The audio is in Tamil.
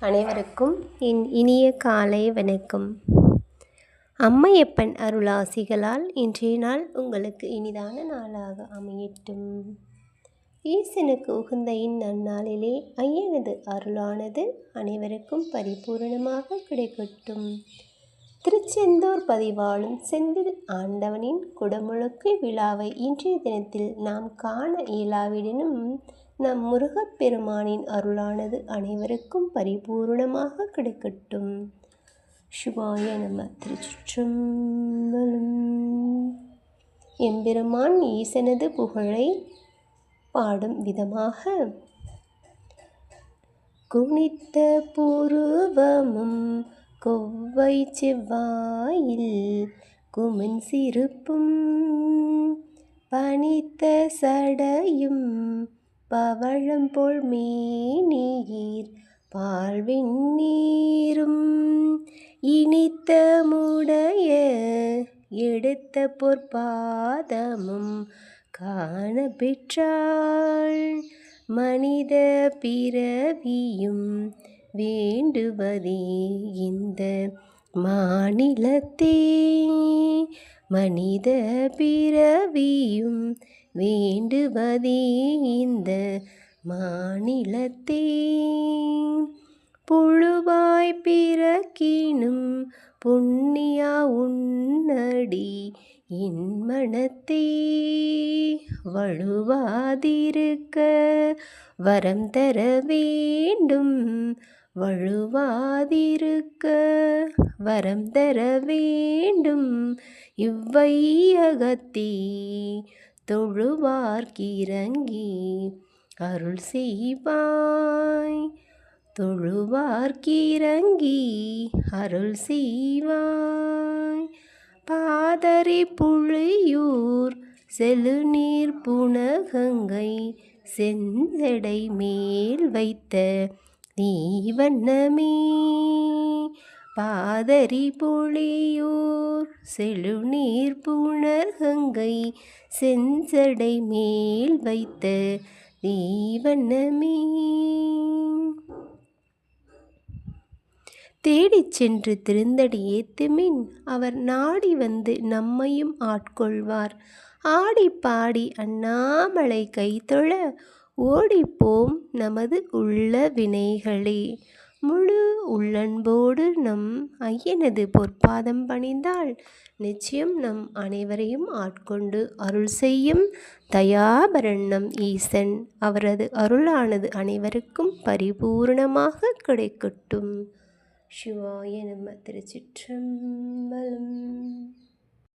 அனைவருக்கும் என் இனிய காலை வணக்கம். அம்மையப்பன் அருளாசிகளால் இன்றைய நாள் உங்களுக்கு இனிதான நாளாக அமையட்டும். ஈசனுக்கு உகந்த இந்நன்னாளிலே ஐயனது அருளானது அனைவருக்கும் பரிபூரணமாக கிடைக்கட்டும். திருச்செந்தூர் பதிவாளும் செந்தில் ஆண்டவனின் குடமுழுக்கு விழாவை இன்றைய தினத்தில் நாம் காண இயலாவிடனும். நம் முருகப்பெருமானின் அருளானது அனைவருக்கும் பரிபூர்ணமாக கிடைக்கட்டும். சிவாய நம திருச்சிற்றம்பலம். எம்பெருமான் ஈசனது புகழை பாடும் விதமாக குனித்த பூர்வமும் கொவ்வை செவ்வாயில் குமன் சிறுப்பும் பனித்த சடையும் பவழம் போல் மேனீர் பால்வின் நீரும் இனித்த முடைய எடுத்த பொற்பாதமும் காண பெற்றாள். மனித பிறவியும் வேண்டுவதே இந்த மாநிலத்தே. மனித பிறவியும் வேண்டுவதே இந்த மாநிலத்தே. புழுவாய் பிறக்கினும் புண்ணியா உன்னடி இன்மனத்தே. வழுவாதிருக்க வரம் தர வேண்டும் வழுவாதிருக்க வரம் தர வேண்டும் இவ்வையகத்தி. தொழுவார்க்கிறங்கி அருள் செய்வாய். தொழுவார்க்கிறங்கி அருள் செய்வாய். பாதரி புழியூர் செழுநீர் புனகங்கை செஞ்சடை மேல் வைத்த நீவண்ணமே பாதரி புழியூர் செழுநீர் புணர்கங்கை செஞ்சடை மேல் வைத்த நீவண்ணமே தேடிச் சென்று திருந்தடி ஏத்துமின் அவர் நாடி வந்து நம்மையும் ஆட்கொள்வார். ஆடி பாடி அண்ணாமலை கைத்தொழ ஓடிப்போம் நமது உள்ள வினைகளே. முழு உள்ளன்போடு நம் ஐயனது பொற்பாதம் பணிந்தால் நிச்சயம் நம் அனைவரையும் ஆட்கொண்டு அருள் செய்யும் தயாபரண்ணம் ஈசன். அவரது அருளானது அனைவருக்கும் பரிபூர்ணமாக கிடைக்கட்டும். சிவாய நம்ம திருச்சிற்றம்பலம்.